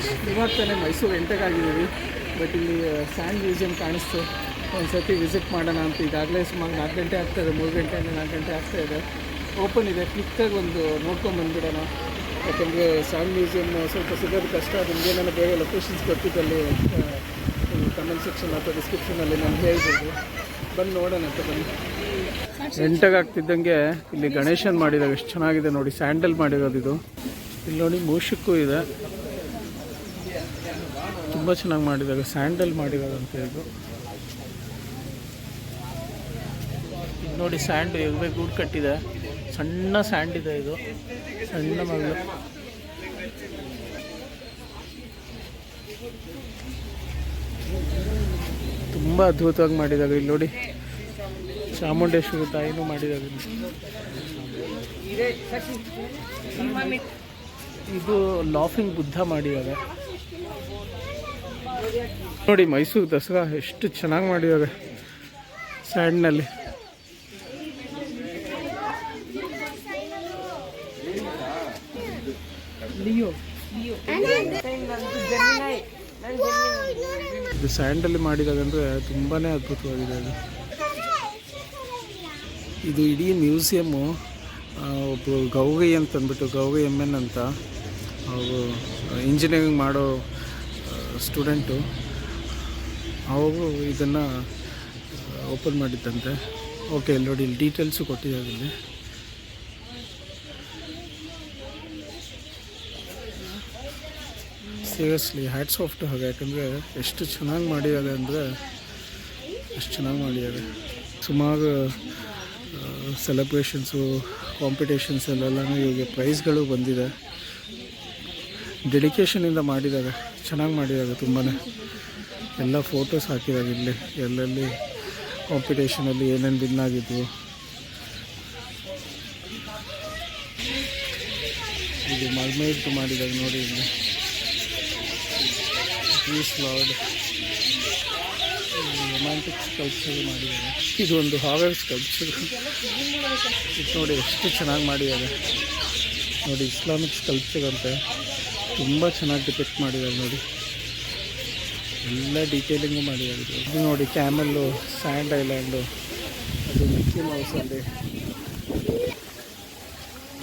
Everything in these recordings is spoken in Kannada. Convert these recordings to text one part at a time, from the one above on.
ತಾನೇ ಮೈಸೂರು ಎಂಟಗಾಗಿದ್ದೀವಿ ಬಟ್ ಇಲ್ಲಿ ಸ್ಯಾಂಡ್ ಮ್ಯೂಸಿಯಂ ಕಾಣಿಸ್ತು. ಒಂದು ಸರ್ತಿ ವಿಸಿಟ್ ಮಾಡೋಣ ಅಂತ. ಈಗಾಗಲೇ ಸುಮಾರು ನಾಲ್ಕು ಗಂಟೆ ಆಗ್ತಾಯಿದೆ ಮೂರು ಗಂಟೆಯಿಂದ ನಾಲ್ಕು ಗಂಟೆ ಆಗ್ತಾ ಇದೆ. ಓಪನ್ ಇದೆ. ಕ್ಲಿಕ್ಕಾಗಿ ಒಂದು ನೋಡ್ಕೊಂಡು ಬಂದ್ಬಿಡೋಣ. ಯಾಕಂದರೆ ಸ್ಯಾಂಡ್ ಮ್ಯೂಸಿಯಂ ಸ್ವಲ್ಪ ಸಿಗೋದು ಕಷ್ಟ. ನಿಮ್ಗೆ ಏನಾದ್ರು ಬೇರೆ ಲೊಕೇಶನ್ಸ್ ಗೊತ್ತಿದ್ದಲ್ಲಿ ಕಮೆಂಟ್ ಸೆಕ್ಷನ್ ಅಥವಾ ಡಿಸ್ಕ್ರಿಪ್ಷನಲ್ಲಿ ನಾನು ಹೇಳ್ಬೋದು. ಬಂದು ನೋಡೋಣ ಅಂತ ಬನ್ನಿ. ಎಂಟಾಗ್ತಿದ್ದಂಗೆ ಇಲ್ಲಿ ಗಣೇಶನ್ ಮಾಡಿದಾಗ ಎಷ್ಟು ಚೆನ್ನಾಗಿದೆ ನೋಡಿ. ಸ್ಯಾಂಡಲ್ ಮಾಡಿರೋದು ಇದು. ಇಲ್ಲಿ ನೋಡಿ ಮೂಷಕ್ಕೂ ಇದೆ. ತುಂಬ ಚೆನ್ನಾಗಿ ಮಾಡಿದಾಗ, ಸ್ಯಾಂಡಲ್ ಮಾಡಿರೋದಂತ ಇದು ನೋಡಿ ಸ್ಯಾಂಡ್ ಎಗ್ಬೆ ಗೂಡು ಕಟ್ಟಿದೆ. ಸಣ್ಣ ಸ್ಯಾಂಡ್ ಇದೆ ಇದು. ಸಣ್ಣ ಮಗಳು. ತುಂಬ ಅದ್ಭುತವಾಗಿ ಮಾಡಿದಾಗ ಇಲ್ಲಿ ನೋಡಿ. ಚಾಮುಂಡೇಶ್ವರಿ ತಾಯಿನೂ ಮಾಡಿದಾಗ ಇದು ಲಾಫಿಂಗ್ ಬುದ್ಧ ಮಾಡಿದ್ದಾರೆ. ನೋಡಿ ಮೈಸೂರು ದಸರಾ ಎಷ್ಟು ಚೆನ್ನಾಗಿ ಮಾಡಿದ್ದಾರೆ ಸ್ಯಾಂಡ್ನಲ್ಲಿ. ಇದು ಸ್ಯಾಂಡಲ್ಲಿ ಮಾಡಿದಾಗಂದ್ರೆ ತುಂಬಾ ಅದ್ಭುತವಾಗಿದೆ ಅದು. ಇದು ಇಡೀ ಮ್ಯೂಸಿಯಮ್ಮು ಒಬ್ಬರು ಗೌಗೈ ಅಂತ ಅಂದ್ಬಿಟ್ಟು ಗೌಗೈ ಎಂ ಎನ್ ಅಂತ ಅವರು ಇಂಜಿನಿಯರಿಂಗ್ ಮಾಡೋ ಸ್ಟೂಡೆಂಟು, ಅವರು ಇದನ್ನು ಓಪನ್ ಮಾಡಿದ್ದಂತೆ. ಓಕೆ ಇಲ್ಲಿ ನೋಡಿ, ಇಲ್ಲಿ ಡೀಟೇಲ್ಸು ಕೊಟ್ಟಿದ್ದಾರೆ ಇಲ್ಲಿ ಸೀರಿಯಸ್ಲಿ ಹ್ಯಾಟ್ ಆಫ್ ಟು ಹಾಗೆ ಯಾಕಂದರೆ ಎಷ್ಟು ಚೆನ್ನಾಗಿ ಮಾಡಿದ್ದಾರೆ ಅಂದರೆ ಎಷ್ಟು ಚೆನ್ನಾಗಿ ಮಾಡಿದ್ದಾರೆ ಸುಮಾರು ಸೆಲೆಬ್ರೇಷನ್ಸು ಕಾಂಪಿಟೇಷನ್ಸ್ ಅಲ್ಲೆಲ್ಲನೂ ಇವಾಗ ಪ್ರೈಸ್ಗಳು ಬಂದಿದೆ. ಡೆಡಿಕೇಶನಿಂದ ಮಾಡಿದಾಗ ಚೆನ್ನಾಗಿ ಮಾಡಿದಾಗ ತುಂಬಾ ಎಲ್ಲ ಫೋಟೋಸ್ ಹಾಕಿದಾಗ ಇಲ್ಲಿ. ಎಲ್ಲೆಲ್ಲಿ ಕಾಂಪಿಟೇಷನಲ್ಲಿ ಏನೇನು ವಿನ್ ಆಗಿದ್ವು. ಇದು ಮಲ್ಮೈಟ್ ಮಾಡಿದಾಗ ನೋಡಿ ಇಲ್ಲಿ. ಪೀಸ್ ಲಾರ್ಡ್ ರೊಮ್ಯಾಂಟಿಕ್ ಸ್ಕಲ್ಪ್ಚರ್ ಮಾಡಿದ್ದಾರೆ. ಇದು ಒಂದು ಹಾರರ್ ಸ್ಕಲ್ಪ್ಚರ್ ಇದು ನೋಡಿ ಎಷ್ಟು ಚೆನ್ನಾಗಿ ಮಾಡಿದ್ದಾರೆ. ನೋಡಿ ಇಸ್ಲಾಮಿಕ್ ಸ್ಕಲ್ಪ್ಚರ್ ಅಂತೆ. ತುಂಬ ಚೆನ್ನಾಗಿ ಡಿಪೆಕ್ಟ್ ಮಾಡಿದ್ದಾರೆ ನೋಡಿ. ಎಲ್ಲ ಡೀಟೇಲಿಂಗು ಮಾಡಿದ್ದಾರೆ. ಇದು. ನೋಡಿ ಕ್ಯಾಮಲ್ಲು ಸ್ಯಾಂಡ್ ಐಲ್ಯಾಂಡು ಅದು ಮಿಕ್ಕಿ ಅಲ್ಲಿ.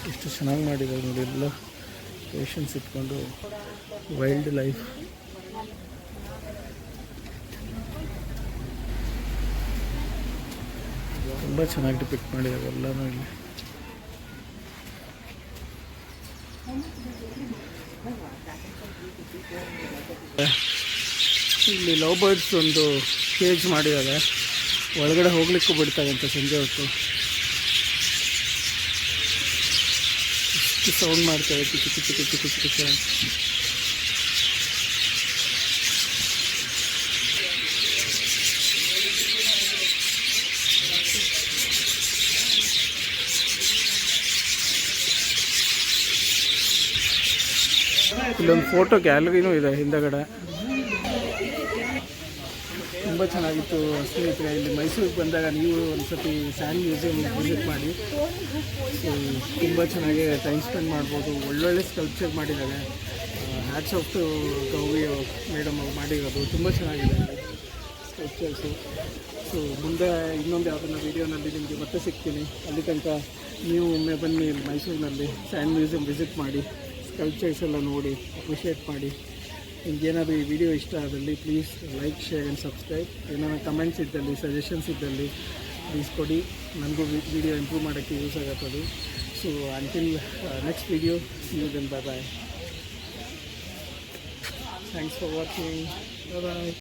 ಎಷ್ಟು ಚೆನ್ನಾಗಿ ಮಾಡಿದ್ದಾರೆ ನೋಡಿ ಎಲ್ಲ. ಪೇಷನ್ಸ್ ಇಟ್ಕೊಂಡು ವೈಲ್ಡ್ ಲೈಫ್ ತುಂಬ ಚೆನ್ನಾಗಿ ಡಿಪೆಕ್ಟ್ ಮಾಡಿದ್ದಾರೆ ಎಲ್ಲನೂ ಇಲ್ಲಿ. ಇಲ್ಲಿ ಲವ್ ಬರ್ಡ್ಸ್ ಒಂದು ಕೇಜ್ ಮಾಡಿದ್ದಾರೆ. ಒಳಗಡೆ ಹೋಗ್ಲಿಕ್ಕೂ ಅಂತ ಸಂಜೆ ಹೊತ್ತು. ಸೌಂಡ್ ಮಾಡ್ತಾರೆ. ಚಿಕ್ಕ ಚಿಕ್ಕ ಚಿಕ್ಕ ಕಿಚಿ ಇಲ್ಲೊಂದು ಫೋಟೋ ಗ್ಯಾಲರಿನೂ ಇದೆ ಹಿಂದಗಡೆ. ತುಂಬ ಚೆನ್ನಾಗಿತ್ತು ಸ್ನೇಹಿತರೆ, ಇಲ್ಲಿ ಮೈಸೂರಿಗೆ ಬಂದಾಗ ನೀವು ಒಂದು ಸತಿ ಸ್ಯಾಂಡ್ ಮ್ಯೂಸಿಯಂ ವಿಸಿಟ್ ಮಾಡಿ. ತುಂಬ ಚೆನ್ನಾಗಿ ಟೈಮ್ ಸ್ಪೆಂಡ್ ಮಾಡ್ಬೋದು. ಒಳ್ಳೊಳ್ಳೆ ಸ್ಕಲ್ಪ್ಚರ್ ಮಾಡಿದ್ದಾರೆ. Hats off to Gauri madam ಅವ್ರು ಮಾಡಿರೋದು. ತುಂಬ ಚೆನ್ನಾಗಿದೆ ಸ್ಕಲ್ಪ್ಚರ್ಸು ಸೊ ಮುಂದೆ ಇನ್ನೊಂದು ಯಾವುದನ್ನ ವೀಡಿಯೋನಲ್ಲಿ ನಿಮಗೆ ಮತ್ತೆ ಸಿಗ್ತೀನಿ. ಅಲ್ಲಿ ತನಕ ನೀವು ಒಮ್ಮೆ ಬನ್ನಿ ಮೈಸೂರಿನಲ್ಲಿ ಸ್ಯಾಂಡ್ ಮ್ಯೂಸಿಯಂ ವಿಸಿಟ್ ಮಾಡಿ. ಸ್ಕಲ್ಪ್ಚರ್ಸ್ ಎಲ್ಲ ನೋಡಿ ಅಪ್ರಿಷಿಯೇಟ್ ಮಾಡಿ. ನಿಮ್ಗೆ ಏನಾದರೂ ಈ ವಿಡಿಯೋ ಇಷ್ಟ ಆದಲ್ಲಿ please like share and subscribe ಏನಾದ್ರು ಕಮೆಂಟ್ಸ್ ಇದ್ದಲ್ಲಿ ಸಜೆಷನ್ಸ್ ಇದ್ದಲ್ಲಿ ಪ್ಲೀಸ್ ಕೊಡಿ. ನನಗೂ ವಿಡಿಯೋ ಇಂಪ್ರೂವ್ ಮಾಡೋಕ್ಕೆ use ಆಗತ್ತದು. So until next video then bye bye thanks for watching bye